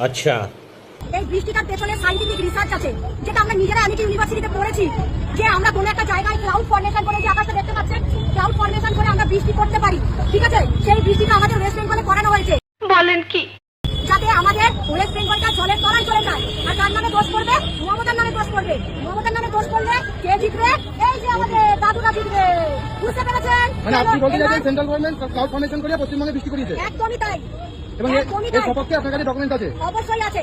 আচ্ছা। বৃষ্টি করতে পারি ঠিক আছে? সেই বৃষ্টিটা আমাদের ওয়েস্ট বেঙ্গলে করানো হয়েছে। বলেন কি? যাতে আমাদের ওয়েস্ট বেঙ্গলটা জলের তলায় চলে যায়। আর কার নামে দোষ করবে মমতার নামে দোষ করবে মমতার নামে দোষ করলে কে জিতবে? এই যে আমাদের দাদুরা জিতবে। মানে আপনি বলতে চাইছেন সেন্ট্রাল গভর্নমেন্ট ক্লাউড করে পশ্চিমবঙ্গে বৃষ্টি করিয়েছে? একদমই তাই। এবং এর সপক্ষে আপনার কাছে ডকুমেন্ট আছে? অবশ্যই আছে।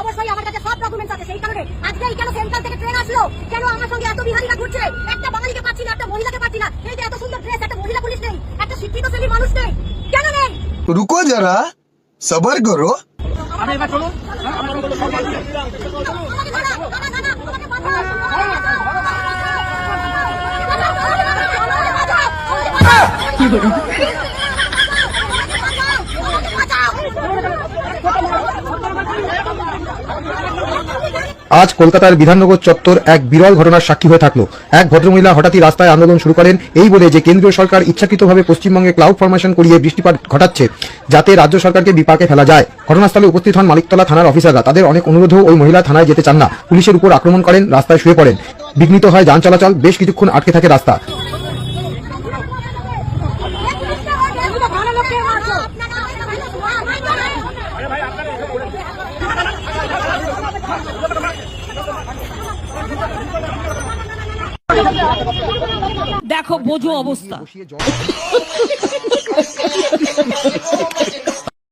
অবশ্যই আমার কাছে সব ডকুমেন্ট আছে। সেই কারণে আজকে কেন সেন্ট্রাল থেকে ট্রেন আসলো? কেন আমার সঙ্গে এত বিহারিরা ঘুরছে? একটা বাঙালিকে পাচ্ছি না একটা মহিলাকে পাচ্ছি না। এই যে এত সুন্দর ড্রেস একটা মহিলা পুলিশ নেই একটা শিক্ষিত শ্রেণির মানুষ নেই কেন নেই? রুকো যারা সবার করো। আমি এবার চলো আজ কলকাতার বিধাননগর চত্বর এক বিরল ঘটনার সাক্ষী হয়ে থাকল। এক ভদ্রমহিলা হঠাৎই রাস্তায় আন্দোলন শুরু করেন। এই বলে যে কেন্দ্রীয় সরকার ইচ্ছাকৃতভাবে পশ্চিমবঙ্গে ক্লাউড ফরমেশন করিয়ে বৃষ্টিপাত ঘটাচ্ছে, যাতে রাজ্য সরকারকে বিপাকে ফেলা যায়। ঘটনাস্থলে উপস্থিত হন মালিকতলা থানার অফিসাররা। তাদের অনেক অনুরোধেও ওই মহিলা থানায় যেতে চান না। পুলিশের উপর আক্রমণ করেন, রাস্তায় শুয়ে পড়েন। বিঘ্নিত হয় যান চলাচল। বেশ কিছুক্ষণ আটকে থাকে রাস্তা। দেখো বোঝো অবস্থা।